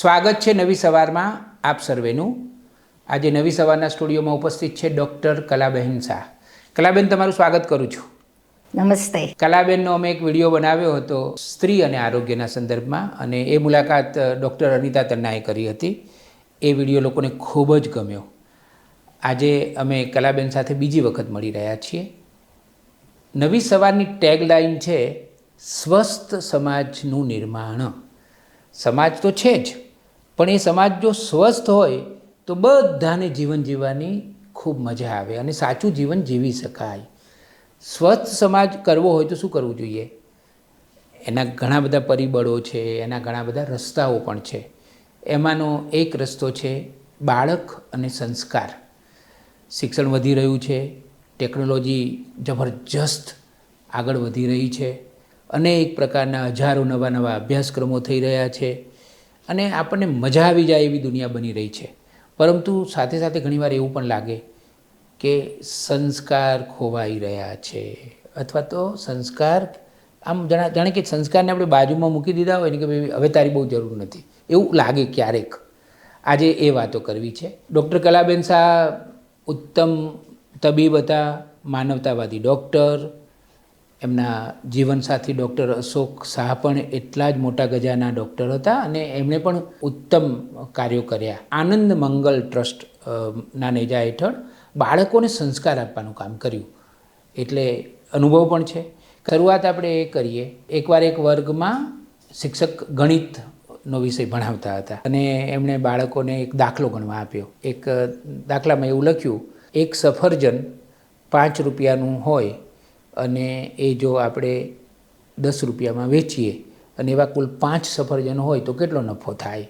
સ્વાગત છે નવી સવારમાં આપ સર્વેનું. આજે નવી સવારના સ્ટુડિયોમાં ઉપસ્થિત છે ડૉક્ટર કલાબહેન શાહ. કલાબેન તમારું સ્વાગત કરું છું. નમસ્તે. કલાબેનનો અમે એક વીડિયો બનાવ્યો હતો સ્ત્રી અને આરોગ્યના સંદર્ભમાં અને એ મુલાકાત ડૉક્ટર અનિતા તન્નાએ કરી હતી. એ વીડિયો લોકોને ખૂબ જ ગમ્યો. આજે અમે કલાબેન સાથે બીજી વખત મળી રહ્યા છીએ. નવી સવારની ટેગલાઇન છે સ્વસ્થ સમાજનું નિર્માણ. સમાજ તો છે જ, પણ એ સમાજ જો સ્વસ્થ હોય, તો બધાને જીવન જીવવાની ખૂબ મજા આવે અને સાચું જીવન જીવી શકાય. સ્વસ્થ સમાજ કરવો હોય તો શું કરવું જોઈએ? એના ઘણા બધા પરિબળો છે, એના ઘણા બધા રસ્તાઓ પણ છે. એમાંનો એક રસ્તો છે બાળક અને સંસ્કાર. શિક્ષણ વધી રહ્યું છે, ટેકનોલોજી જબરજસ્ત આગળ વધી રહી છે. અનેક પ્રકારના હજારો નવા નવા અભ્યાસક્રમો થઈ રહ્યા છે અને આપણને મજા આવી જાય એવી દુનિયા બની રહી છે. પરંતુ સાથે સાથે ઘણીવાર એવું પણ લાગે કે સંસ્કાર ખોવાઈ રહ્યા છે. અથવા તો સંસ્કાર આમ જણા, જાણે કે સંસ્કારને આપણે બાજુમાં મૂકી દીધા હોય ને કે ભાઈ હવે તારી બહુ જરૂર નથી. એવું લાગે ક્યારેક. આજે એ વાતો કરવી છે. ડૉક્ટર કલાબેન શાહ ઉત્તમ તબીબ હતા, માનવતાવાદી ડૉક્ટર એમના જીવનસાથી ડૉક્ટર અશોક શાહ પણ એટલા જ મોટા ગજાના ડૉક્ટર હતા અને એમણે પણ ઉત્તમ કાર્યો કર્યા. આનંદ મંગલ ટ્રસ્ટ ના નેજા હેઠળ બાળકોને સંસ્કાર આપવાનું કામ કર્યું. એટલે અનુભવ પણ છે. શરૂઆત આપણે એ કરીએ. એકવાર એક વર્ગમાં શિક્ષક ગણિતનો વિષય ભણાવતા હતા અને એમણે બાળકોને એક દાખલો ગણવા આપ્યો. એક દાખલામાં એવું લખ્યું, એક સફરજન પાંચ રૂપિયાનું હોય અને એ જો આપણે દસ રૂપિયામાં વેચીએ અને એવા કુલ પાંચ સફરજનો હોય તો કેટલો નફો થાય?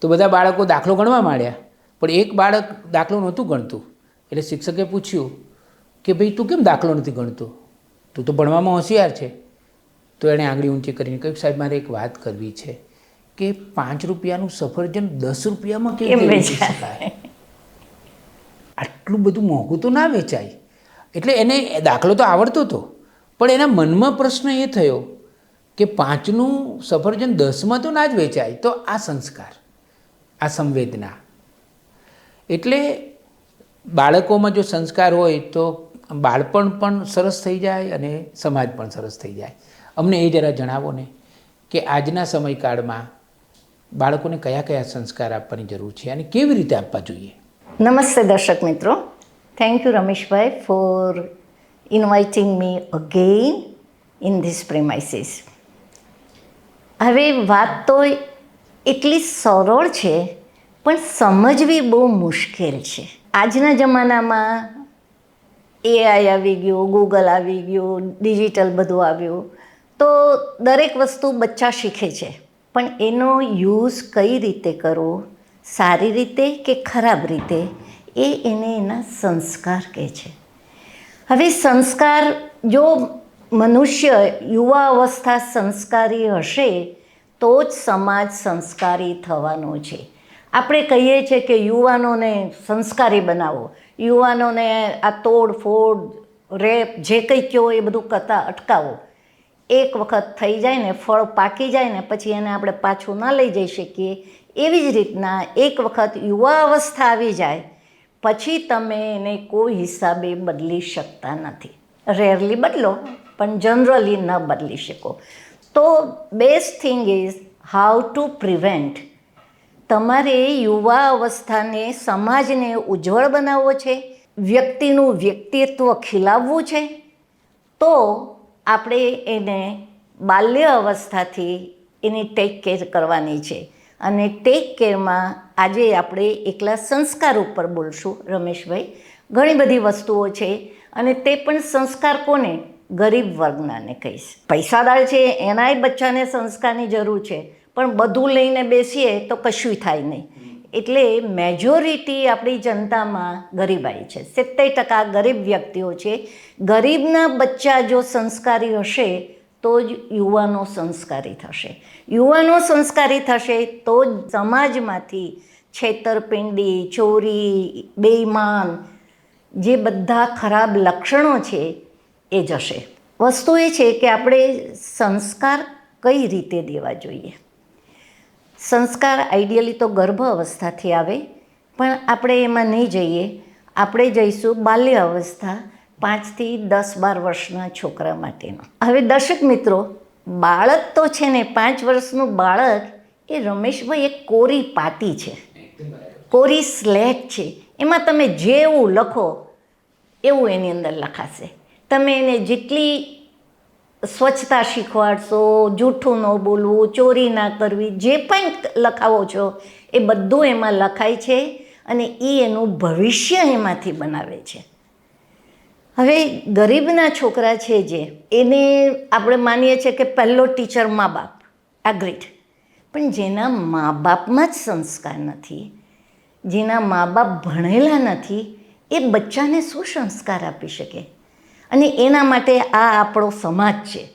તો બધા બાળકો દાખલો ગણવા માંડ્યા પણ એક બાળક દાખલો નહોતું ગણતું. એટલે શિક્ષકે પૂછ્યું કે ભાઈ તું કેમ દાખલો નથી ગણતો? તું તો ભણવામાં હોશિયાર છે. તો એણે આંગળી ઊંચી કરીને કહ્યું સાહેબ મારે એક વાત કરવી છે કે પાંચ રૂપિયાનું સફરજન દસ રૂપિયામાં કેમ વેચી શકાય? આટલું બધું મોંઘું તો ના વેચાય. એટલે એને દાખલો તો આવડતો હતો પણ એના મનમાં પ્રશ્ન એ થયો કે પાંચનું સફરજન દસમાં તો ના જ વેચાય. તો આ સંસ્કાર, આ સંવેદના. એટલે બાળકોમાં જો સંસ્કાર હોય તો બાળપણ પણ સરસ થઈ જાય અને સમાજ પણ સરસ થઈ જાય. અમને એ જરા જણાવો ને કે આજના સમયકાળમાં બાળકોને કયા કયા સંસ્કાર આપવાની જરૂર છે અને કેવી રીતે આપવા જોઈએ? નમસ્તે દર્શક મિત્રો. Thank you Rameshbhai, for inviting me again in this premises. હવે વાત તો એટલી સરળ છે પણ સમજવી બહુ મુશ્કેલ છે. આજના જમાનામાં એઆઈ આવી ગયું ગૂગલ આવી ગયું ડિજિટલ બધું આવ્યું. તો દરેક વસ્તુ બચ્ચા શીખે છે. પણ એનો યુઝ કઈ રીતે કરવો? સારી રીતે કે ખરાબ રીતે? એ એને એના સંસ્કાર કહે છે. હવે સંસ્કાર જો મનુષ્ય યુવા અવસ્થા સંસ્કારી હશે, તો જ સમાજ સંસ્કારી થવાનો છે. આપણે કહીએ છીએ કે યુવાનોને સંસ્કારી બનાવો. યુવાનોને આ તોડફોડ રેપ, જે કંઈ કહો એ બધું કરતા અટકાવો. એક વખત થઈ જાય ને, ફળ પાકી જાય ને, પછી એને આપણે પાછું ના લઈ જઈ શકીએ. એવી જ રીતના એક વખત યુવા અવસ્થા આવી જાય પછી તમે એને કોઈ હિસાબે બદલી શકતા નથી. રેરલી બદલો, પણ જનરલી ન બદલી શકો. તો best thing is how to prevent તમારે યુવા અવસ્થાને સમાજને ઉજ્જવળ બનાવવો છે, વ્યક્તિનું વ્યક્તિત્વ ખીલાવવું છે. તો આપણે એને બાલ્ય અવસ્થાથી એની ટેક કેર કરવાની છે. અને ટેક કેરમાં આજે આપણે એકલા સંસ્કાર ઉપર બોલશું, રમેશભાઈ. ઘણી બધી વસ્તુઓ છે અને તે પણ સંસ્કાર કોને? ગરીબ વર્ગનાને કહીશ. પૈસાદાર છે, એનાય બચ્ચાને સંસ્કારની જરૂર છે. પણ બધું લઈને બેસીએ તો કશું થાય નહીં. એટલે મેજોરિટી આપણી જનતામાં ગરીબાઈ છે. સિત્તેર ટકા ગરીબ વ્યક્તિઓ છે. ગરીબના બચ્ચા જો સંસ્કારી હશે તો જ યુવાનો સંસ્કારી થશે. યુવાનો સંસ્કારી થશે તો જ સમાજમાંથી છેતરપિંડી, ચોરી, બેઈમાન જે બધા ખરાબ લક્ષણો છે એ જશે. વસ્તુ એ છે કે આપણે સંસ્કાર કઈ રીતે દેવા જોઈએ? સંસ્કાર આઈડિયલી તો ગર્ભ અવસ્થાથી આવે, પણ આપણે એમાં નહીં જઈએ. આપણે જઈશું બાલ્ય અવસ્થા પાંચથી દસ બાર વર્ષના છોકરા માટેનો. હવે દર્શક મિત્રો, બાળક તો છે ને, પાંચ વર્ષનું બાળક, એ રમેશભાઈ એક કોરી પાટી છે. કોરી સ્લેટ છે. એમાં તમે જેવું લખો, એવું એની અંદર લખાશે. તમે એને જેટલી સ્વચ્છતા શીખવાડશો, જૂઠું ન બોલવું, ચોરી ના કરવી, જે પણ લખાવો છો, એ બધું એમાં લખાય છે અને એ એનું ભવિષ્ય એમાંથી બનાવે છે. હવે ગરીબના છોકરા છે જે, એને આપણે માનીએ છીએ કે પહેલો ટીચર મા બાપ એગ્રીડ પણ જેના મા બાપમાં જ સંસ્કાર નથી, જેના મા બાપ ભણેલા નથી, એ બચ્ચાને શું સંસ્કાર આપી શકે? અને એના માટે આ આપણો સમાજ છે.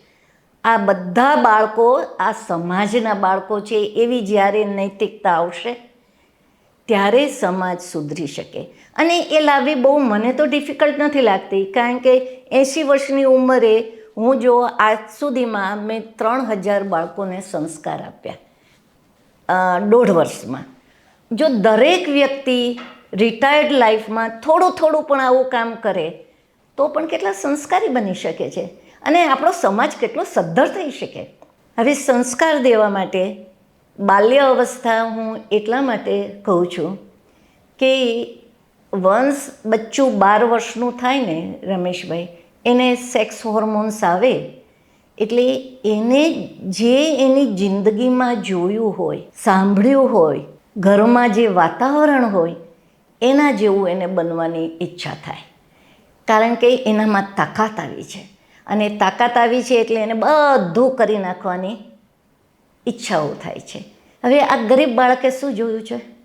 આ બધા બાળકો, આ સમાજના બાળકો છે, એવી જ્યારે નૈતિકતા આવશે ત્યારે સમાજ સુધરી શકે. અને એ લાવવી બહુ મને તો ડિફિકલ્ટ નથી લાગતી, કારણ કે એંશી વર્ષની ઉંમરે હું જો આજ સુધીમાં મેં ત્રણ હજાર બાળકોને સંસ્કાર આપ્યા દોઢ વર્ષમાં. જો દરેક વ્યક્તિ રિટાયર્ડ લાઈફમાં થોડું થોડું પણ આવું કામ કરે, તો પણ કેટલા સંસ્કારી બની શકે છે. અને આપણો સમાજ કેટલો સદ્ધર થઈ શકે. હવે સંસ્કાર દેવા માટે બાલ્ય અવસ્થા હું એટલા માટે કહું છું કે વંશ બચ્ચું બાર વર્ષનું થાય ને રમેશભાઈ, એને સેક્સ હોર્મોન્સ આવે, એટલે એને જે એની જિંદગીમાં જોયું હોય, સાંભળ્યું હોય, ઘરમાં જે વાતાવરણ હોય, એના જેવું એને બનવાની ઈચ્છા થાય. કારણ કે એનામાં તાકાત આવી છે. અને તાકાત આવી છે એટલે એને બધું કરી નાખવાની ઈચ્છાઓ થાય છે. હવે આ ગરીબ બાળકે શું જોયું છે?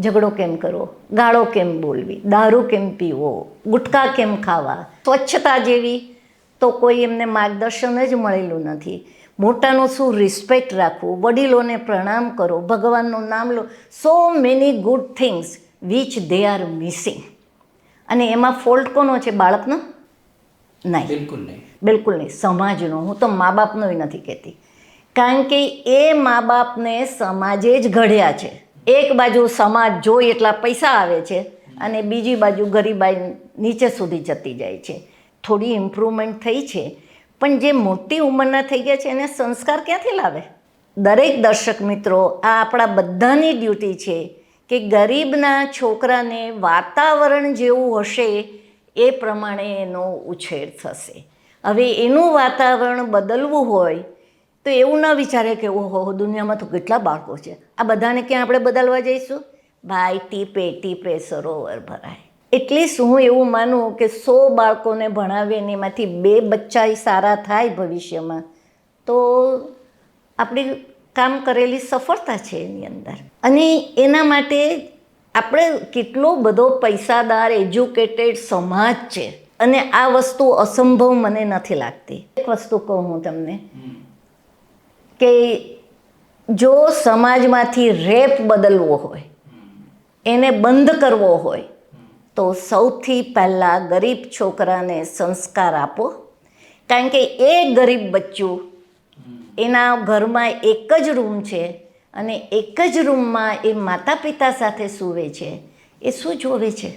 ઝઘડો કેમ કરવો? ગાળો કેમ બોલવી? દારૂ કેમ પીવો? ગુટકા કેમ ખાવા? સ્વચ્છતા જેવી તો કોઈ એમને માર્ગદર્શન જ મળેલું નથી. મોટાનું શું રિસ્પેક્ટ રાખવું? વડીલોને પ્રણામ કરો. ભગવાનનું નામ લો. So many good things which they are missing અને એમાં ફોલ્ટ કોનો છે બાળકનો? નહીં. બિલકુલ નહીં. બિલકુલ નહીં. સમાજનો. હું તો મા બાપનોય નથી કહેતી. કારણ કે એ મા બાપને સમાજે જ ઘડ્યા છે. એક બાજુ સમાજ જોઈ એટલા પૈસા આવે છે અને બીજી બાજુ ગરીબાઈ નીચે સુધી જતી જાય છે. થોડી ઇમ્પ્રુવમેન્ટ થઈ છે. પણ જે મોટી ઉંમરના થઈ ગયા છે એને સંસ્કાર ક્યાંથી લાવે? દરેક દર્શક મિત્રો, આ આપણા બધાની ડ્યુટી છે કે ગરીબના છોકરાને વાતાવરણ જેવું હશે એ પ્રમાણે એનો ઉછેર થશે. હવે એનું વાતાવરણ બદલવું હોય તો એવું ન વિચારે કે, ઓહો દુનિયામાં તો કેટલા બાળકો છે. આ બધાને ક્યાં આપણે બદલવા જઈશું? ભાઈ ટીપે ટીપે સરોવર ભરાય. એટલીસ્ટ હું એવું માનું કે સો બાળકોને ભણાવીએ ને એમાંથી બે બચ્ચા સારા થાય ભવિષ્યમાં? તો આપણી કામ કરેલી સફળતા છે એની અંદર. અને એના માટે આપણે કેટલો બધો પૈસાદાર, એજ્યુકેટેડ સમાજ છે. અને આ વસ્તુ અસંભવ મને નથી લાગતી. એક વસ્તુ કહું હું તમને. કે જો સમાજમાંથી રેપ બદલવો હોય, એને બંધ કરવો હોય, તો સૌથી પહેલાં ગરીબ છોકરાને સંસ્કાર આપો. કારણ કે એ ગરીબ બચ્ચું એના ઘરમાં એક જ રૂમ છે અને એક જ રૂમમાં એ માતા પિતા સાથે સૂવે છે. એ શું જોવે છે?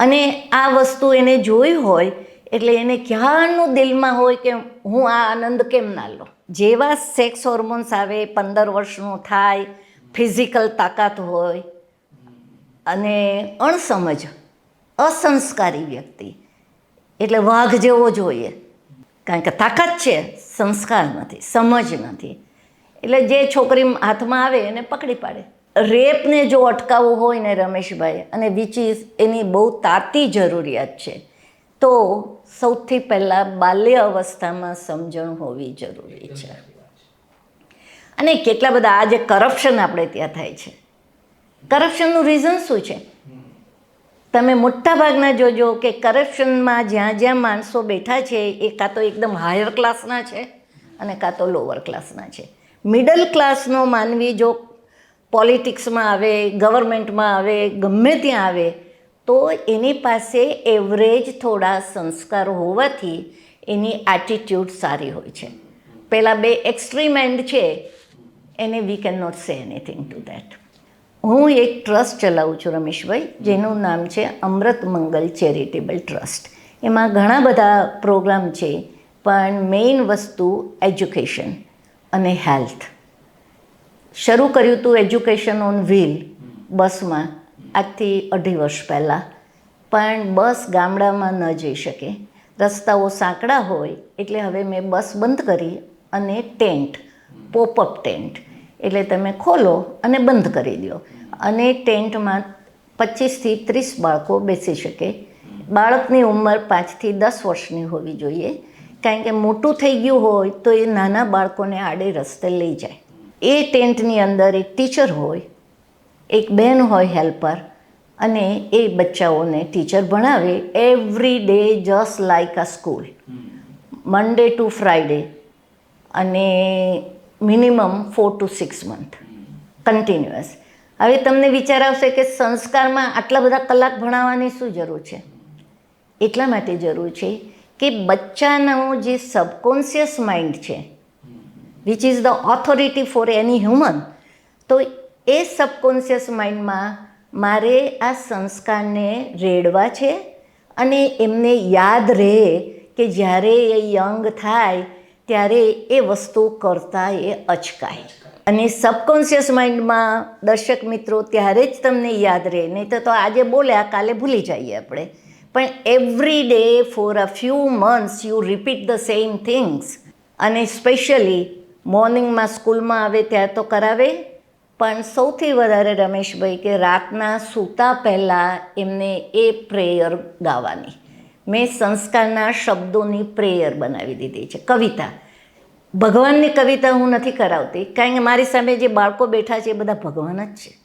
અને આ વસ્તુ એને જોઈ હોય, એટલે એને ક્યારનું દિલમાં હોય કે હું આ આનંદ કેમ ના લો? જેવા સેક્સ હોર્મોન્સ આવે, પંદર વર્ષનું થાય ફિઝિકલ તાકાત હોય, અને અણસમજ, અસંસ્કારી વ્યક્તિ, એટલે વાઘ જેવો જોઈએ. કારણ કે તાકાત છે, સંસ્કાર નથી, સમજ નથી. એટલે જે છોકરી હાથમાં આવે એને પકડી પાડે. રેપને જો અટકાવવું હોય ને રમેશભાઈ, અને વિચ ઇઝ એની બહુ તાતી જરૂરિયાત છે, તો સૌથી પહેલાં બાલ્ય અવસ્થામાં સમજણ હોવી જરૂરી છે. અને કેટલા બધા આજે કરપ્શન આપણે ત્યાં થાય છે. કરપ્શનનું રીઝન શું છે? તમે મોટાભાગના જોજો કે કરપ્શનમાં જ્યાં જ્યાં માણસો બેઠા છે એ કાં તો એકદમ હાયર ક્લાસના છે અને કાં તો લોઅર ક્લાસના છે. મિડલ ક્લાસનો માનવી જો પોલિટિક્સમાં આવે ગવર્મેન્ટમાં આવે ગમે ત્યાં આવે તો એની પાસે એવરેજ થોડા સંસ્કાર હોવાથી એની એટીટ્યૂડ સારી હોય છે. પહેલાં બે એક્સ્ટ્રીમ એન્ડ છે, એને we can not say anything to that હું એક ટ્રસ્ટ ચલાવું છું, રમેશભાઈ, જેનું નામ છે અમૃત મંગલ ચેરિટેબલ ટ્રસ્ટ. એમાં ઘણા બધા પ્રોગ્રામ છે, પણ મેઇન વસ્તુ એજ્યુકેશન અને હેલ્થ શરૂ કર્યું હતું એજ્યુકેશન ઓન વ્હીલ બસમાં. આજથી અઢી વર્ષ પહેલાં. પણ બસ ગામડામાં ન જઈ શકે. રસ્તાઓ સાંકડા હોય એટલે હવે મેં બસ બંધ કરી અને ટેન્ટ, પોપઅપ ટેન્ટ એટલે તમે ખોલો અને બંધ કરી દો. અને ટેન્ટમાં પચીસથી ત્રીસ બાળકો બેસી શકે. બાળકની ઉંમર પાંચથી દસ વર્ષની હોવી જોઈએ. કારણ કે મોટું થઈ ગયું હોય તો એ નાના બાળકોને આડે રસ્તે લઈ જાય. એ ટેન્ટની અંદર એક ટીચર હોય એક બેન હોય હેલ્પર અને એ બચ્ચાઓને ટીચર ભણાવે every day just like a school Monday to Friday અને minimum four to six month continuous હવે તમને વિચાર આવશે કે સંસ્કારમાં આટલા બધા કલાક ભણાવવાની શું જરૂર છે? એટલા માટે જરૂર છે કે બચ્ચાનો જે સબકોન્શિયસ માઇન્ડ છે which is the authority for any human તો એ સબકોન્શિયસ માઇન્ડમાં મારે આ સંસ્કારને રેડવા છે અને એમને યાદ રહે કે જ્યારે એ યંગ થાય ત્યારે એ વસ્તુ કરતાં એ અચકાય. અને સબકોન્શિયસ માઇન્ડમાં દર્શક મિત્રો ત્યારે જ તમને યાદ રહે નહીં તો આજે બોલ્યા કાલે ભૂલી જઈએ આપણે. પણ every day for a few months you repeat the same things અને સ્પેશિયલી મોર્નિંગમાં સ્કૂલમાં આવે ત્યારે તો કરાવે. પણ સૌથી વધારે રમેશભાઈ કે રાતના સૂતા પહેલાં એમને એ પ્રેયર ગાવાની. મેં સંસ્કારના શબ્દોની પ્રેયર બનાવી દીધી છે. કવિતા. ભગવાનની કવિતા હું નથી કરાવતી. કારણ કે મારી સામે જે બાળકો બેઠા છે એ બધા ભગવાન જ છે.